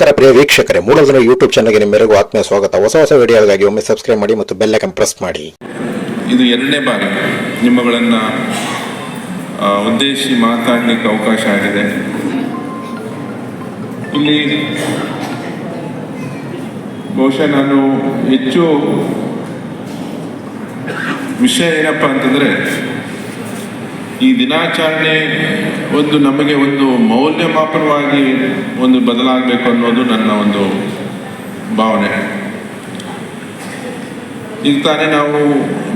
ನಮಸ್ಕಾರ ಪ್ರಿಯ ವೀಕ್ಷಕರೇ ಮೂಡಲ್ದಿನ ಯೂಟ್ಯೂಬ್ ಚಾನಲ್ಗೆ ನಿಮ್ಮೆಲ್ಲರಿಗೂ ಆತ್ಮೀಯ ಸ್ವಾಗತ. ಹೊಸ ಹೊಸ ವಿಡಿಯೋಗಾಗಿ ಒಮ್ಮೆ ಸಬ್ಸ್ಕ್ರೈಬ್ ಮಾಡಿ ಮತ್ತು ಬೆಲ್ ಐಕನ್ ಪ್ರೆಸ್ ಮಾಡಿ. ಇದು ಎರಡನೇ ಬಾರಿ ನಿಮ್ಮಗಳನ್ನು ಉದ್ದೇಶಿ ಮಾತಾಡಲಿಕ್ಕೆ ಅವಕಾಶ ಆಗಿದೆ. ಇಲ್ಲಿ ಬಹುಶಃ ನಾನು ಹೆಚ್ಚು ವಿಷಯ ಏನಪ್ಪ ಅಂತಂದರೆ ಈ ದಿನಾಚರಣೆ ಒಂದು ನಮಗೆ ಒಂದು ಮೌಲ್ಯಮಾಪನವಾಗಿ ಒಂದು ಬದಲಾಗಬೇಕು ಅನ್ನೋದು ನನ್ನ ಒಂದು ಭಾವನೆ. ಈಗ ತಾನೇ ನಾವು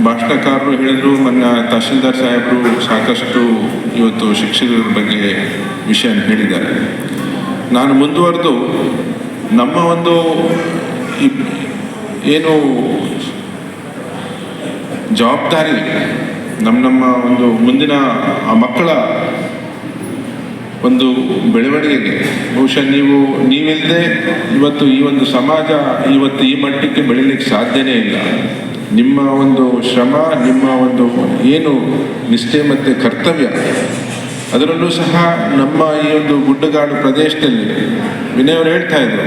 ಭಾಷಣಕಾರರು ಹೇಳಿದ್ರು ನನ್ನ ತಹಶೀಲ್ದಾರ್ ಸಾಹೇಬರು ಸಾಕಷ್ಟು ಇವತ್ತು ಶಿಕ್ಷಕರ ಬಗ್ಗೆ ವಿಷಯ ಹೇಳಿದ್ದಾರೆ. ನಾನು ಮುಂದುವರೆದು ನಮ್ಮ ಒಂದು ಏನು ಜವಾಬ್ದಾರಿ ನಮ್ಮ ನಮ್ಮ ಒಂದು ಮುಂದಿನ ಆ ಮಕ್ಕಳ ಒಂದು ಬೆಳವಣಿಗೆಗೆ ಬಹುಶಃ ನೀವು ನೀವಿಲ್ಲದೆ ಇವತ್ತು ಈ ಒಂದು ಸಮಾಜ ಇವತ್ತು ಈ ಮಟ್ಟಕ್ಕೆ ಬೆಳೀಲಿಕ್ಕೆ ಸಾಧ್ಯನೇ ಇಲ್ಲ. ನಿಮ್ಮ ಒಂದು ಶ್ರಮ, ನಿಮ್ಮ ಒಂದು ಏನು ನಿಷ್ಠೆ ಮತ್ತು ಕರ್ತವ್ಯ, ಅದರಲ್ಲೂ ಸಹ ನಮ್ಮ ಈ ಒಂದು ಗುಡ್ಡಗಾಡು ಪ್ರದೇಶದಲ್ಲಿ ವಿನಯವರು ಹೇಳ್ತಾ ಇದ್ರು.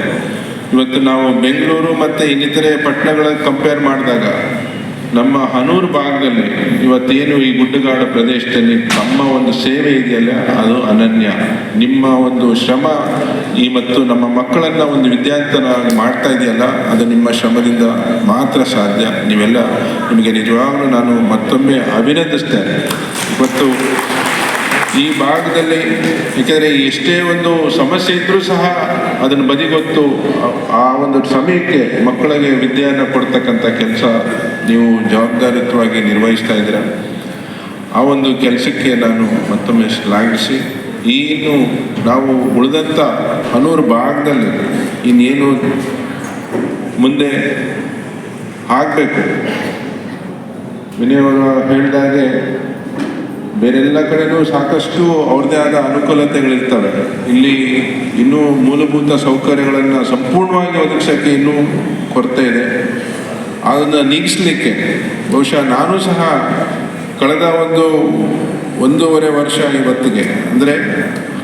ಇವತ್ತು ನಾವು ಬೆಂಗಳೂರು ಮತ್ತು ಇನ್ನಿತರೆ ಪಟ್ಟಣಗಳ ಕಂಪೇರ್ ಮಾಡಿದಾಗ ನಮ್ಮ ಹನೂರು ಭಾಗದಲ್ಲಿ ಇವತ್ತೇನು ಈ ಗುಡ್ಡಗಾಡು ಪ್ರದೇಶದಲ್ಲಿ ನಮ್ಮ ಒಂದು ಸೇವೆ ಇದೆಯಲ್ಲ, ಅದು ಅನನ್ಯ. ನಿಮ್ಮ ಒಂದು ಶ್ರಮ ಈ ಮತ್ತು ನಮ್ಮ ಮಕ್ಕಳನ್ನ ಒಂದು ವಿದ್ಯಾರ್ಥಿನಾಗಿ ಮಾಡ್ತಾ ಇದೆಯಲ್ಲ, ಅದು ನಿಮ್ಮ ಶ್ರಮದಿಂದ ಮಾತ್ರ ಸಾಧ್ಯ. ನೀವೆಲ್ಲ ನಿಮಗೆ ನಿಜವಾಗ್ಲೂ ನಾನು ಮತ್ತೊಮ್ಮೆ ಅಭಿನಂದಿಸ್ತೇನೆ. ಇವತ್ತು ಈ ಭಾಗದಲ್ಲಿ, ಏಕೆಂದರೆ ಎಷ್ಟೇ ಒಂದು ಸಮಸ್ಯೆ ಇದ್ದರೂ ಸಹ ಅದನ್ನು ಬದಿಗೊತ್ತು ಆ ಒಂದು ಸಮಯಕ್ಕೆ ಮಕ್ಕಳಿಗೆ ವಿದ್ಯೆಯನ್ನು ಕೊಡ್ತಕ್ಕಂಥ ಕೆಲಸ ನೀವು ಜವಾಬ್ದಾರಿಯುತವಾಗಿ ನಿರ್ವಹಿಸ್ತಾ ಇದ್ದೀರ? ಆ ಒಂದು ಕೆಲಸಕ್ಕೆ ನಾನು ಮತ್ತೊಮ್ಮೆ ಶ್ಲಾಘಿಸಿ ಏನು ನಾವು ಉಳಿದಂಥ ಹನೂರು ಭಾಗದಲ್ಲಿ ಇನ್ನೇನು ಮುಂದೆ ಆಗಬೇಕು? ವಿನಯವರು ಹೇಳಿದಾಗೆ ಬೇರೆಲ್ಲ ಕಡೆಯೂ ಸಾಕಷ್ಟು ಅವ್ರದ್ದೇ ಆದ ಅನುಕೂಲತೆಗಳಿರ್ತವೆ. ಇಲ್ಲಿ ಇನ್ನೂ ಮೂಲಭೂತ ಸೌಕರ್ಯಗಳನ್ನು ಸಂಪೂರ್ಣವಾಗಿ ಒದಗಿಸೋಕ್ಕೆ ಇನ್ನೂ ಕೊರತೆ ಇದೆ. ಅದನ್ನು ನೀಗಿಸಲಿಕ್ಕೆ ಬಹುಶಃ ನಾನು ಸಹ ಕಳೆದ ಒಂದು ಒಂದೂವರೆ ವರ್ಷ ಇವತ್ತಿಗೆ. ಅಂದರೆ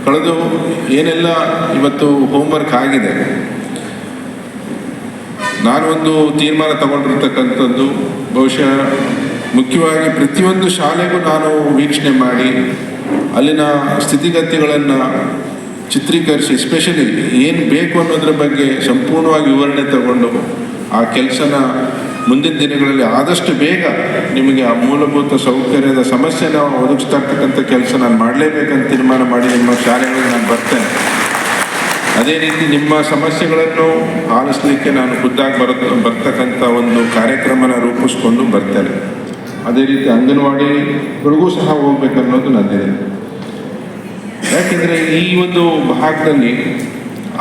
ಕಳೆದು ಏನೆಲ್ಲ ಇವತ್ತು ಹೋಮ್ವರ್ಕ್ ಆಗಿದೆ. ನಾನೊಂದು ತೀರ್ಮಾನ ತಗೊಂಡಿರ್ತಕ್ಕಂಥದ್ದು, ಬಹುಶಃ ಮುಖ್ಯವಾಗಿ ಪ್ರತಿಯೊಂದು ಶಾಲೆಗೂ ನಾನು ವೀಕ್ಷಣೆ ಮಾಡಿ, ಅಲ್ಲಿನ ಸ್ಥಿತಿಗತಿಗಳನ್ನು ಚಿತ್ರೀಕರಿಸಿ ಎಸ್ಪೆಷಲಿ ಏನು ಬೇಕು ಅನ್ನೋದ್ರ ಬಗ್ಗೆ ಸಂಪೂರ್ಣವಾಗಿ ವಿವರಣೆ ತಗೊಂಡು ಆ ಕೆಲಸನ ಮುಂದಿನ ದಿನಗಳಲ್ಲಿ ಆದಷ್ಟು ಬೇಗ ನಿಮಗೆ ಆ ಮೂಲಭೂತ ಸೌಕರ್ಯದ ಸಮಸ್ಯೆನ ಒದಗಿಸ್ತಾ ಇರ್ತಕ್ಕಂಥ ಕೆಲಸ ನಾನು ಮಾಡಲೇಬೇಕಂತ ತೀರ್ಮಾನ ಮಾಡಿ ನಿಮ್ಮ ಶಾಲೆಗಳಿಗೆ ನಾನು ಬರ್ತೇನೆ. ಅದೇ ರೀತಿ ನಿಮ್ಮ ಸಮಸ್ಯೆಗಳನ್ನು ಆಲಿಸಲಿಕ್ಕೆ ನಾನು ಖುದ್ದಾಗಿ ಬರ, ಬರ್ತಕ್ಕಂಥ ಒಂದು ಕಾರ್ಯಕ್ರಮನ ರೂಪಿಸ್ಕೊಂಡು ಬರ್ತೇನೆ. ಅದೇ ರೀತಿ ಅಂಗನವಾಡಿಗಳಿಗೂ ಸಹ ಹೋಗ್ಬೇಕನ್ನೋದು ನನ್ನಿದೆ. ಯಾಕೆಂದರೆ ಈ ಒಂದು ಭಾಗದಲ್ಲಿ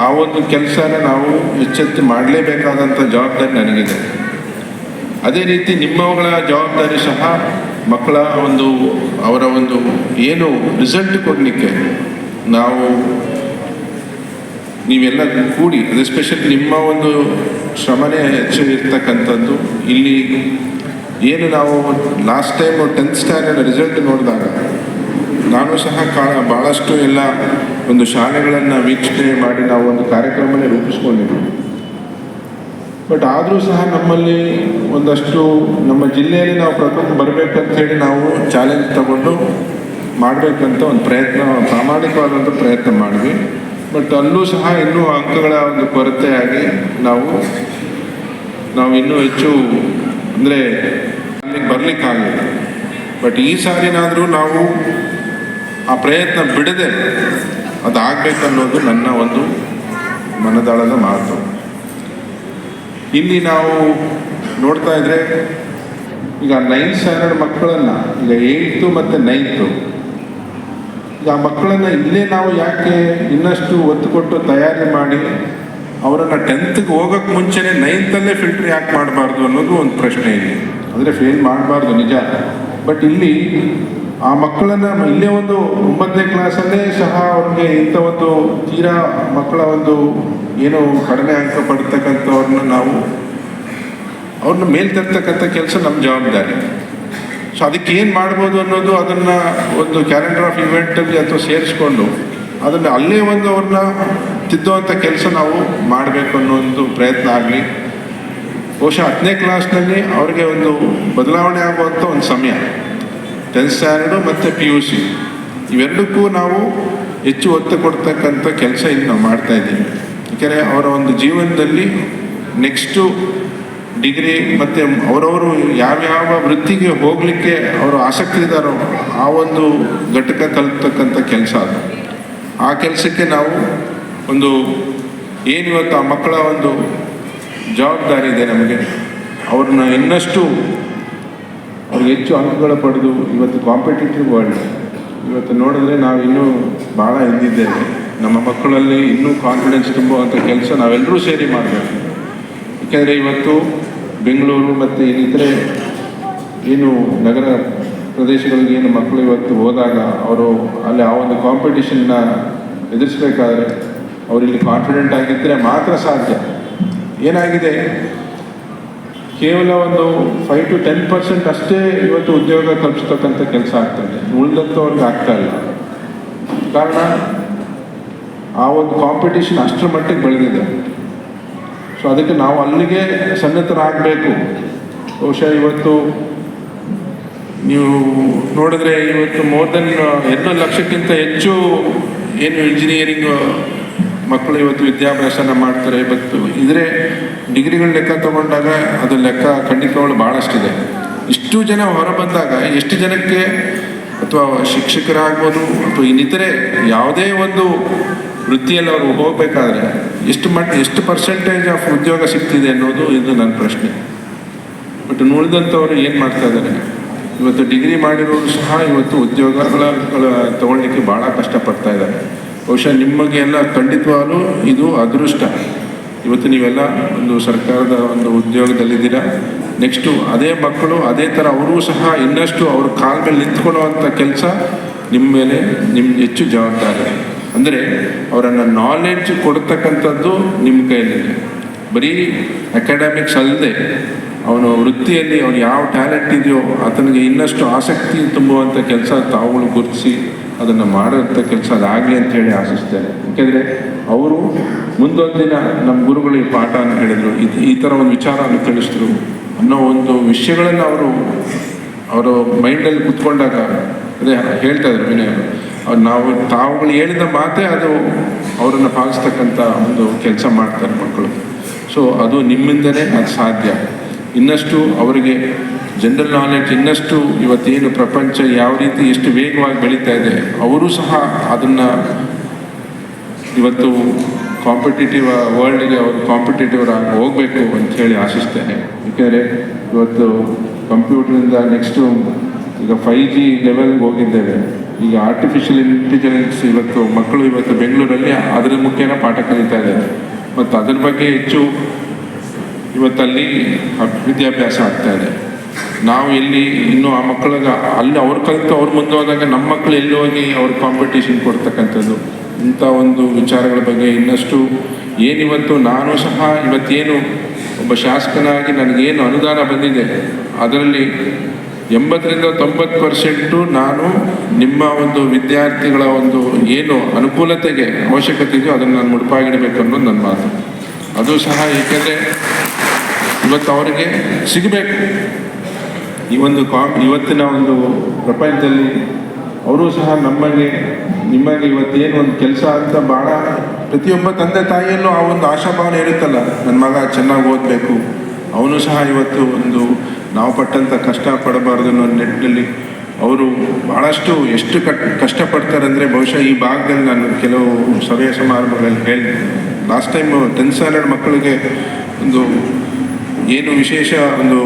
ಆ ಒಂದು ಕೆಲಸನ ನಾವು ಎಚ್ಚೆತ್ತು ಮಾಡಲೇಬೇಕಾದಂಥ ಜವಾಬ್ದಾರಿ ನನಗಿದೆ. ಅದೇ ರೀತಿ ನಿಮ್ಮವುಗಳ ಜವಾಬ್ದಾರಿ ಸಹ ಮಕ್ಕಳ ಒಂದು, ಅವರ ಒಂದು ಏನು ರಿಸಲ್ಟ್ ಕೊಡಲಿಕ್ಕೆ ನಾವು ನೀವೆಲ್ಲ ಕೂಡಿ, ಅದು ಸ್ಪೆಷಲಿ ನಿಮ್ಮ ಒಂದು ಶ್ರಮನೇ ಹೆಚ್ಚು ಇರ್ತಕ್ಕಂಥದ್ದು. ಇಲ್ಲಿ ಏನು ನಾವು last time tenth standard result ನೋಡಿದಾಗ ನಾನು ಸಹ ಕಾ ಭಾಳಷ್ಟು ಎಲ್ಲ ಒಂದು ಶಾಲೆಗಳನ್ನು ವೀಕ್ಷಣೆ ಮಾಡಿ ನಾವು ಒಂದು ಕಾರ್ಯಕ್ರಮನೇ ರೂಪಿಸ್ಕೊಂಡಿದ್ವಿ ಬಟ್ ಆದರೂ ಸಹ ನಮ್ಮಲ್ಲಿ ಒಂದಷ್ಟು ನಮ್ಮ ಜಿಲ್ಲೆಯಲ್ಲಿ ನಾವು ಪ್ರಥಮ ಬರಬೇಕಂತ ಹೇಳಿ ನಾವು ಚಾಲೆಂಜ್ ತಗೊಂಡು ಮಾಡಬೇಕಂತ ಒಂದು ಪ್ರಯತ್ನ ಪ್ರಾಮಾಣಿಕವಾದಂಥ ಪ್ರಯತ್ನ ಮಾಡಿದ್ವಿ. ಬಟ್ ಅಲ್ಲೂ ಸಹ ಇನ್ನೂ ಅಂಕಗಳ ಒಂದು ಕೊರತೆಯಾಗಿ ನಾವು ನಾವು ಇನ್ನೂ ಹೆಚ್ಚು ಅಂದರೆ ಅಲ್ಲಿಗೆ ಬರಲಿಕ್ಕಾಗಲಿಲ್ಲ ಬಟ್ ಈ ಸಾರಿನಾದರೂ ನಾವು ಆ ಪ್ರಯತ್ನ ಬಿಡದೆ ಅದಾಗಬೇಕನ್ನೋದು ನನ್ನ ಒಂದು ಮನದಾಳದ ಮಾತು. ಇಲ್ಲಿ ನಾವು ನೋಡ್ತಾ ಇದ್ರೆ ಈಗ ನೈನ್ತ್ ಸ್ಟ್ಯಾಂಡರ್ಡ್ ಮಕ್ಕಳನ್ನು, ಈಗ ಏಯ್ತು ಮತ್ತು ನೈನ್ತು ಈಗ ಆ ಮಕ್ಕಳನ್ನು ಇಲ್ಲೇ ನಾವು ಯಾಕೆ ಇನ್ನಷ್ಟು ಒತ್ತು ಕೊಟ್ಟು ತಯಾರಿ ಮಾಡಿ, ಅವರನ್ನು ಟೆಂತ್ಗೆ ಹೋಗೋಕ್ಕೆ ಮುಂಚೆನೇ ನೈನ್ತಲ್ಲೇ ಫಿಲ್ಟ್ರ್ ಯಾಕೆ ಮಾಡಬಾರ್ದು ಅನ್ನೋದು ಒಂದು ಪ್ರಶ್ನೆ ಇದೆ. ಅಂದರೆ ಫೇಲ್ ಮಾಡಬಾರ್ದು ನಿಜ. ಬಟ್ ಇಲ್ಲಿ ಆ ಮಕ್ಕಳನ್ನು ಇಲ್ಲೇ ಒಂದು ಒಂಬತ್ತನೇ ಕ್ಲಾಸಲ್ಲೇ ಸಹ ಅವ್ರಿಗೆ ಇಂಥ ಒಂದು ತೀರಾ ಮಕ್ಕಳ ಒಂದು ಏನು ಕಡಿಮೆ ಅಂಕ ಪಡ್ತಕ್ಕಂಥವ್ರನ್ನ ನಾವು ಅವ್ರನ್ನ ಮೇಲೆ ತರ್ತಕ್ಕಂಥ ಕೆಲಸ ನಮ್ಮ ಜವಾಬ್ದಾರಿ. ಸೊ ಅದಕ್ಕೆ ಏನು ಮಾಡ್ಬೋದು ಅನ್ನೋದು ಅದನ್ನು ಒಂದು ಕ್ಯಾಲೆಂಡರ್ ಆಫ್ ಇವೆಂಟಲ್ಲಿ ಅಥವಾ ಸೇರಿಸ್ಕೊಂಡು ಅದನ್ನು ಅಲ್ಲೇ ಒಂದು ಅವ್ರನ್ನ ತಿದ್ದುವಂಥ ಕೆಲಸ ನಾವು ಮಾಡಬೇಕು ಅನ್ನೋ ಒಂದು ಪ್ರಯತ್ನ ಆಗಲಿ. ಬಹುಶಃ ಹತ್ತನೇ ಕ್ಲಾಸ್ನಲ್ಲಿ ಅವ್ರಿಗೆ ಒಂದು ಬದಲಾವಣೆ ಆಗುವಂಥ ಒಂದು ಸಮಯ. ಟೆಂತ್ ಸ್ಟ್ಯಾಂಡರ್ಡು ಮತ್ತು ಪಿ ಯು ಸಿ ಇವೆರಡಕ್ಕೂ ನಾವು ಹೆಚ್ಚು ಒತ್ತು ಕೊಡ್ತಕ್ಕಂಥ ಕೆಲಸ ಇಲ್ಲಿ ನಾವು ಮಾಡ್ತಾ ಇದ್ದೀವಿ. ಯಾಕೆಂದರೆ ಅವರ ಒಂದು ಜೀವನದಲ್ಲಿ ನೆಕ್ಸ್ಟು ಡಿಗ್ರಿ ಮತ್ತು ಅವರವರು ಯಾವ್ಯಾವ ವೃತ್ತಿಗೆ ಹೋಗಲಿಕ್ಕೆ ಅವರು ಆಸಕ್ತಿ ಇದ್ದಾರೋ ಆ ಒಂದು ಘಟಕ ಕಲ್ತಕ್ಕಂಥ ಕೆಲಸ ಅದು. ಆ ಕೆಲಸಕ್ಕೆ ನಾವು ಒಂದು ಏನಿವತ್ತು ಆ ಮಕ್ಕಳ ಒಂದು ಜವಾಬ್ದಾರಿ ಇದೆ ನಮಗೆ. ಅವ್ರನ್ನ ಇನ್ನಷ್ಟು ಅವ್ರಿಗೆ ಹೆಚ್ಚು ಅಂಕಗಳು ಪಡೆದು ಇವತ್ತು ಕಾಂಪಿಟೇಟಿವ್ ವರ್ಲ್ಡ್ ಇವತ್ತು ನೋಡಿದ್ರೆ ನಾವು ಇನ್ನೂ ಭಾಳ ಹಿಂದಿದ್ದೇವೆ. ನಮ್ಮ ಮಕ್ಕಳಲ್ಲಿ ಇನ್ನೂ ಕಾನ್ಫಿಡೆನ್ಸ್ ತುಂಬುವಂಥ ಕೆಲಸ ನಾವೆಲ್ಲರೂ ಸೇರಿ ಮಾಡಬೇಕು. ಏಕೆಂದರೆ ಇವತ್ತು ಬೆಂಗಳೂರು ಮತ್ತು ಇನ್ನಿತರೆ ಏನು ನಗರ ಪ್ರದೇಶಗಳಿಗೆ ಏನು ಮಕ್ಕಳು ಇವತ್ತು ಹೋದಾಗ ಅವರು ಅಲ್ಲಿ ಆ ಒಂದು ಕಾಂಪಿಟೇಷನ್ನ ಎದುರಿಸಬೇಕಾದ್ರೆ ಅವರಿಲ್ಲಿ ಕಾನ್ಫಿಡೆಂಟ್ ಆಗಿದ್ದರೆ ಮಾತ್ರ ಸಾಧ್ಯ. ಏನಾಗಿದೆ? ಕೇವಲ ಒಂದು ಫೈವ್ ಟು ಟೆನ್ ಪರ್ಸೆಂಟ್ ಅಷ್ಟೇ ಇವತ್ತು ಉದ್ಯೋಗ ಕಲ್ಪಿಸ್ತಕ್ಕಂಥ ಕೆಲಸ ಆಗ್ತದೆ. ಉಳಿದಂಥವ್ರಿಗೆ ಆಗ್ತಾ ಇಲ್ಲ. ಕಾರಣ, ಆ ಒಂದು ಕಾಂಪಿಟೇಷನ್ ಅಷ್ಟರ ಮಟ್ಟಿಗೆ ಬೆಳೆದಿದೆ. ಸೊ ಅದಕ್ಕೆ ನಾವು ಅಲ್ಲಿಗೆ ಸನ್ನದ್ಧರಾಗಬೇಕು. ಬಹುಶಃ ಇವತ್ತು ನೀವು ನೋಡಿದ್ರೆ ಇವತ್ತು ಮೋರ್ ದೆನ್ ಎರಡು ಲಕ್ಷಕ್ಕಿಂತ ಹೆಚ್ಚು ಏನು ಇಂಜಿನಿಯರಿಂಗ್ ಮಕ್ಕಳು ಇವತ್ತು ವಿದ್ಯಾಭ್ಯಾಸನ ಮಾಡ್ತಾರೆ ಇವತ್ತು ಇದ್ರೆ ಡಿಗ್ರಿಗಳು ಲೆಕ್ಕ ತಗೊಂಡಾಗ ಅದು ಲೆಕ್ಕ ಖಂಡಿತಗಳು ಭಾಳಷ್ಟಿದೆ ಇಷ್ಟು ಜನ ಹೊರ ಬಂದಾಗ ಎಷ್ಟು ಜನಕ್ಕೆ ಅಥವಾ ಶಿಕ್ಷಕರಾಗ್ಬೋದು, ಅಥವಾ ಇನ್ನಿತರೆ ಯಾವುದೇ ಒಂದು ವೃತ್ತಿಯಲ್ಲಿ ಅವರು ಹೋಗಬೇಕಾದ್ರೆ ಎಷ್ಟು ಮಟ್ಟ ಎಷ್ಟು ಪರ್ಸೆಂಟೇಜ್ ಆಫ್ ಉದ್ಯೋಗ ಸಿಗ್ತಿದೆ ಅನ್ನೋದು ಇದು ನನ್ನ ಪ್ರಶ್ನೆ. ಬಟ್ ನೋಡಿದಂಥವ್ರು ಏನು ಮಾಡ್ತಾ ಇದ್ದಾರೆ? ಇವತ್ತು ಡಿಗ್ರಿ ಮಾಡಿರೋರು ಸಹ ಇವತ್ತು ಉದ್ಯೋಗಗಳ ತಗೊಳ್ಳಿಕ್ಕೆ ಭಾಳ ಕಷ್ಟಪಡ್ತಾ ಇದ್ದಾರೆ. ಬಹುಶಃ ನಿಮಗೆ ಎಲ್ಲ ಖಂಡಿತವಾಗಲೂ ಇದು ಅದೃಷ್ಟ. ಇವತ್ತು ನೀವೆಲ್ಲ ಒಂದು ಸರ್ಕಾರದ ಒಂದು ಉದ್ಯೋಗದಲ್ಲಿದ್ದೀರಾ. ನೆಕ್ಸ್ಟು ಅದೇ ಮಕ್ಕಳು, ಅದೇ ಥರ ಅವರೂ ಸಹ ಇನ್ನಷ್ಟು ಅವ್ರ ಕಾಲ ಮೇಲೆ ನಿಂತ್ಕೊಳ್ಳುವಂಥ ಕೆಲಸ ನಿಮ್ಮ ಮೇಲೆ ನಿಮ್ಮ ಹೆಚ್ಚು ಜವಾಬ್ದಾರಿ. ಅಂದರೆ ಅವರನ್ನು ನಾಲೆಡ್ಜ್ ಕೊಡ್ತಕ್ಕಂಥದ್ದು ನಿಮ್ಮ ಕೈಯಲ್ಲಿದೆ. ಬರೀ ಅಕಾಡೆಮಿಕ್ಸ್ ಅಲ್ಲದೆ ಅವನು ವೃತ್ತಿಯಲ್ಲಿ ಅವನು ಯಾವ ಟ್ಯಾಲೆಂಟ್ ಇದೆಯೋ, ಆತನಿಗೆ ಇನ್ನಷ್ಟು ಆಸಕ್ತಿ ತುಂಬುವಂಥ ಕೆಲಸ ತಾವುಗಳು ಗುರುತಿಸಿ ಅದನ್ನು ಮಾಡುವಂಥ ಕೆಲಸ ಅದಾಗಲಿ ಅಂತ ಹೇಳಿ ಆಶಿಸ್ತೇನೆ. ಯಾಕೆಂದರೆ ಅವರು ಮುಂದೊಂದು ದಿನ ನಮ್ಮ ಗುರುಗಳು ಈ ಅಂತ ಹೇಳಿದರು. ಇದು ಈ ಥರ ಒಂದು ವಿಚಾರವನ್ನು ತಿಳಿಸಿದ್ರು ಅನ್ನೋ ಒಂದು ವಿಷಯಗಳನ್ನು ಅವರು ಅವರ ಮೈಂಡಲ್ಲಿ ಕುತ್ಕೊಂಡಾಗ ಅದೇ ಹೇಳ್ತಾ ಇದ್ರು ವಿನಯ. ಅವ್ರು ನಾವು ತಾವುಗಳು ಹೇಳಿದ ಮಾತೇ ಅದು ಅವರನ್ನು ಪಾಲಿಸ್ತಕ್ಕಂಥ ಒಂದು ಕೆಲಸ ಮಾಡ್ತಾರೆ ಮಕ್ಕಳು. ಸೊ ಅದು ನಿಮ್ಮಿಂದಲೇ ಅದು ಸಾಧ್ಯ. ಇನ್ನಷ್ಟು ಅವರಿಗೆ ಜನರಲ್ ನಾಲೆಡ್ಜ್ ಇನ್ನಷ್ಟು ಇವತ್ತೇನು ಪ್ರಪಂಚ ಯಾವ ರೀತಿ ಎಷ್ಟು ವೇಗವಾಗಿ ಬೆಳೀತಾ ಇದೆ, ಅವರು ಸಹ ಅದನ್ನು ಇವತ್ತು ಕಾಂಪಿಟೇಟಿವ್ ವರ್ಲ್ಡ್ಗೆ ಅವರು ಕಾಂಪಿಟೇಟಿವ್ ಆಗಿ ಹೋಗಬೇಕು ಅಂತ ಹೇಳಿ ಆಶಿಸ್ತೇನೆ. ಏಕೆಂದರೆ ಇವತ್ತು ಕಂಪ್ಯೂಟರಿಂದ ನೆಕ್ಸ್ಟು ಈಗ ಫೈ ಜಿ ಲೆವೆಲ್ಗೆ ಹೋಗಿದ್ದೇವೆ. ಈಗ ಆರ್ಟಿಫಿಷಿಯಲ್ ಇಂಟೆಲಿಜೆನ್ಸ್ ಇವತ್ತು ಮಕ್ಕಳು ಇವತ್ತು ಬೆಂಗಳೂರಲ್ಲಿ ಅದರ ಮುಖ್ಯನ ಪಾಠ ಕಲಿತಾ ಇದ್ದಾರೆ. ಮತ್ತು ಅದ್ರ ಬಗ್ಗೆ ಹೆಚ್ಚು ಇವತ್ತಲ್ಲಿ ವಿದ್ಯಾಭ್ಯಾಸ ಆಗ್ತಾ ಇದೆ. ನಾವು ಎಲ್ಲಿ ಇನ್ನು ಆ ಮಕ್ಕಳಿಗೆ ಅಲ್ಲಿ ಅವ್ರು ಕಲಿತು ಅವ್ರು ಮುಂದೆ ಹೋದಾಗ ನಮ್ಮ ಮಕ್ಕಳು ಎಲ್ಲಿ ಹೋಗಿ ಅವ್ರ ಕಾಂಪಿಟೇಷನ್ ಕೊಡ್ತಕ್ಕಂಥದ್ದು? ಇಂಥ ಒಂದು ವಿಚಾರಗಳ ಬಗ್ಗೆ ಇನ್ನಷ್ಟು ಏನಿವತ್ತು ನಾನು ಸಹ ಇವತ್ತೇನು ಒಬ್ಬ ಶಾಸಕನಾಗಿ ನನಗೇನು ಅನುದಾನ ಬಂದಿದೆ, ಅದರಲ್ಲಿ ಎಂಬತ್ತರಿಂದ ತೊಂಬತ್ತು ಪರ್ಸೆಂಟು ನಾನು ನಿಮ್ಮ ಒಂದು ವಿದ್ಯಾರ್ಥಿಗಳ ಒಂದು ಏನು ಅನುಕೂಲತೆಗೆ ಅವಶ್ಯಕತೆ ಅದನ್ನು ನಾನು ಮುಡುಪಾಗಿಡಬೇಕು ಅನ್ನೋದು ನನ್ನ ಮಾತು. ಅದು ಸಹ ಏಕೆಂದರೆ ಇವತ್ತು ಅವರಿಗೆ ಸಿಗಬೇಕು. ಈ ಒಂದು ಕಾ, ಇವತ್ತಿನ ಒಂದು ಪ್ರಪಂಚದಲ್ಲಿ ಅವರು ಸಹ ನಮಗೆ, ನಿಮಗೆ ಇವತ್ತೇನು ಒಂದು ಕೆಲಸ ಅಂತ ಭಾಳ ಪ್ರತಿಯೊಬ್ಬ ತಂದೆ ತಾಯಿಯಲ್ಲೂ ಆ ಒಂದು ಆಶಾಭಾವನೆ ಇರುತ್ತಲ್ಲ ನನ್ನ ಮಗ ಚೆನ್ನಾಗಿ ಓದಬೇಕು. ಅವನು ಸಹ ಇವತ್ತು ಒಂದು ನಾವು ಪಟ್ಟಂಥ ಕಷ್ಟ ಪಡಬಾರ್ದು ಅನ್ನೋ ನಿಟ್ಟಿನಲ್ಲಿ ಅವರು ಭಾಳಷ್ಟು ಎಷ್ಟು ಕಟ್ ಕಷ್ಟಪಡ್ತಾರೆ ಅಂದರೆ ಬಹುಶಃ ಈ ಭಾಗದಲ್ಲಿ ನಾನು ಕೆಲವು ಸಭೆಯ ಸಮಾರಂಭಗಳಲ್ಲಿ ಹೇಳಿದೆ ಲಾಸ್ಟ್ ಟೈಮ್ ಟೆಂತ್ ಸ್ಟ್ಯಾಂಡರ್ಡ್ ಮಕ್ಕಳಿಗೆ ಒಂದು ಏನು ವಿಶೇಷ ಒಂದು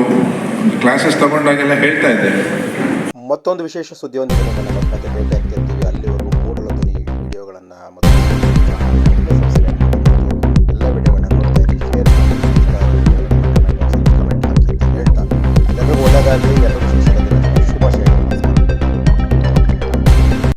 ಕ್ಲಾಸಸ್ ತಗೊಂಡಾಗೆಲ್ಲ ಹೇಳ್ತಾ ಇದ್ದೆ. ಮತ್ತೊಂದು ವಿಶೇಷ ಸುದ್ದಿಯೊಂದಿಗೆ ಒಂದು ಮತ್ತೆ ಭೇಟಿ ಆಗ್ತೀನಿ